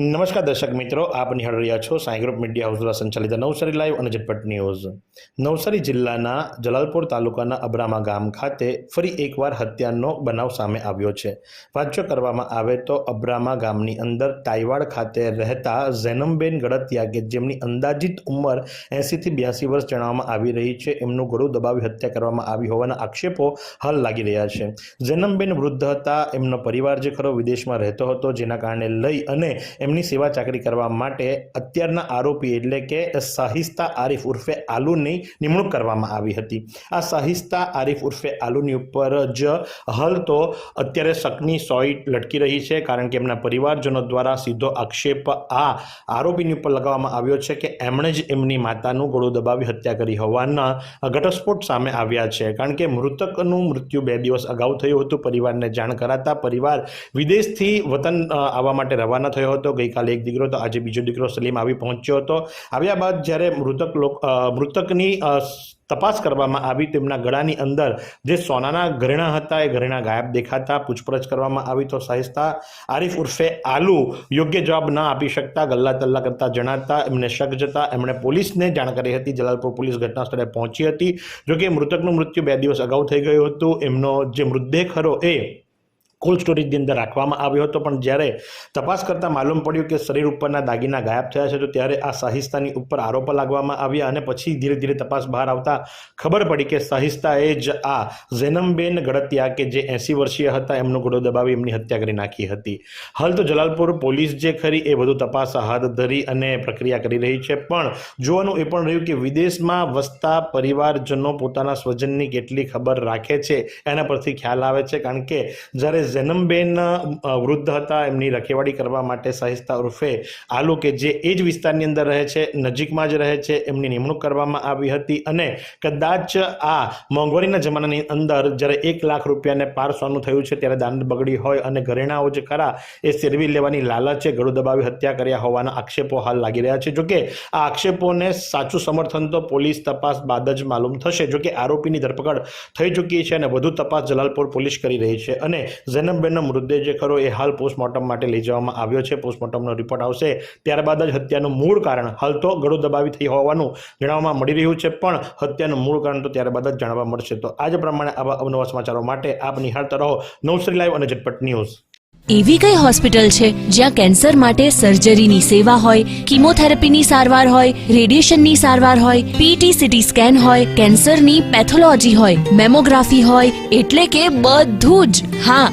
નમસ્કાર દર્શક મિત્રો, આપ નિહાળ રહ્યા છો સાંઈ ગ્રુપ મીડિયા હાઉસ દ્વારા સંચાલિત નવસારી લાઈવ અને ઝટપટ ન્યૂઝ. નવસારી જિલ્લાના જલાલપુર તાલુકાના અબ્રામા ગામ ખાતે ફરી એકવાર હત્યાનો બનાવ સામે આવ્યો છે. વાંચો કરવામાં આવે તો અબ્રામા ગામની અંદર તાઈવાડ ખાતે રહેતા ઝેનમબેન ગડતિયા કે જેમની અંદાજિત ઉંમર એંસીથી બ્યાસી વર્ષ જણાવવામાં આવી રહી છે. એમનું ગળું દબાવી હત્યા કરવામાં આવી હોવાના આક્ષેપો હાલ લાગી રહ્યા છે. ઝેનમબેન વૃદ્ધ હતા. એમનો પરિવાર જે ખરો વિદેશમાં રહેતો હતો, જેના કારણે લઈ અને એમની સેવા ચાકરી કરવા માટે અત્યારના આરોપી એટલે કે સાહિસ્તા આરિફ ઉર્ફે આલુની નિમણૂક કરવામાં આવી હતી. આ સાહિસ્તા આરિફ ઉર્ફે આલુની ઉપર જ હાલ તો અત્યારે શકની સોય લટકી રહી છે કારણ કે એમના પરિવારજનો દ્વારા સીધો આક્ષેપ આ આરોપીની ઉપર લગાવવામાં આવ્યો છે કે એમણે જ એમની માતાનું ગળું દબાવી હત્યા કરી હોવાના ઘટસ્ફોટ સામે આવ્યા છે. કારણ કે મૃતકનું મૃત્યુ બે દિવસ અગાઉ થયું હતું. પરિવારને જાણ કરાતા પરિવાર વિદેશથી વતન આવવા માટે રવાના થયો હતો. ગઈકાલે એક દીકરો તો આજે બીજો દીકરો સલીમ આવી પહોંચ્યો હતો. આવ્યા બાદ જ્યારે મૃતક લોક મૃતકની તપાસ કરવામાં આવી, તેમના ગળાની અંદર જે સોનાના ઘરેણા હતા, એ ઘરેણા ગાયબ દેખાતા, પૂછપરછ કરવામાં આવી તો સાહિસ્તા આરિફ ઉર્ફે આલુ યોગ્ય જવાબ ન આપી શકતા, ગલ્લા તલ્લા કરતા જણાતા, એમને શક જતા, એમણે પોલીસને જાણ કરી હતી. જલાલપુર પોલીસ ઘટના સ્થળે પહોંચી હતી. જોકે મૃતકનું મૃત્યુ બે દિવસ અગાઉ થઈ ગયું હતું. એમનો જે મૃતદેહ ખરો એ કોલ્ડ સ્ટોરેજની અંદર રાખવામાં આવ્યો હતો. પણ જ્યારે તપાસ કરતાં માલુમ પડ્યું કે શરીર ઉપરના દાગીના ગાયબ થયા છે, તો ત્યારે આ સાહિસ્તાની ઉપર આરોપો લાગવામાં આવ્યા અને પછી ધીરે ધીરે તપાસ બહાર આવતા ખબર પડી કે સાહિસ્તાએ જ આ ઝેનમબેન ગળતિયા, કે જે એંસી વર્ષીય હતા, એમનો ગળો દબાવી એમની હત્યા કરી નાખી હતી. હાલ તો જલાલપુર પોલીસ જે ખરી એ વધુ તપાસ હાથ ધરી અને પ્રક્રિયા કરી રહી છે. પણ જોવાનું એ પણ રહ્યું કે વિદેશમાં વસતા પરિવારજનો પોતાના સ્વજનની કેટલી ખબર રાખે છે, એના પરથી ખ્યાલ આવે છે. કારણ કે જ્યારે જન્મબેન વૃદ્ધ હતા, એમની રખેવાળી કરવા માટે સહિસ્તા ઉર્ફે આલુ કે જે એ જ વિસ્તારની અંદર રહે છે, નજીકમાં જ રહે છે, એમની નિમણૂક કરવામાં આવી હતી અને કદાચ આ મોંઘવારીના જમાનાની અંદર જ્યારે એક લાખ રૂપિયાને પાર સોનું થયું છે ત્યારે દાંડ બગડી હોય અને ઘરેણાઓ જે ખરા એ સેરવી લેવાની લાલચે ગળું દબાવી હત્યા કર્યા હોવાના આક્ષેપો હાલ લાગી રહ્યા છે. જોકે આ આક્ષેપોને સાચું સમર્થન તો પોલીસ તપાસ બાદ જ માલુમ થશે. જોકે આરોપીની ધરપકડ થઈ ચૂકી છે અને વધુ તપાસ જલાલપુર પોલીસ કરી રહી છે અને ઝેનબબેનનો મૃતદેહ જે ખરો એ હાલ પોસ્ટમોર્ટમ માટે લઈ જવામાં આવ્યો છે. પોસ્ટમોર્ટમનો રિપોર્ટ આવશે ત્યારબાદ જ હત્યાનું મૂળ કારણ હાલ તો ગળો દબાવી થઈ હોવાનું જાણવામાં મળી રહ્યું છે. પણ હત્યાનું મૂળ કારણ તો ત્યારબાદ જ જાણવા મળશે. તો આજ પ્રમાણે આવા અવનવા સમાચારો માટે આપ નિહાળતા રહો. નવસરી લાઈવ અને ઝટપટ ન્યૂઝ. એવી કઈ હોસ્પિટલ છે જ્યાં કેન્સર માટે સર્જરીની સેવા હોય, કિમોથેરાપીની સારવાર હોય, રેડિયેશનની સારવાર હોય પીટી સીટી સ્કેન હોય, કેન્સરની પેથોલોજી હોય, મેમોગ્રાફી હોય, એટલે કે બધું જ. હા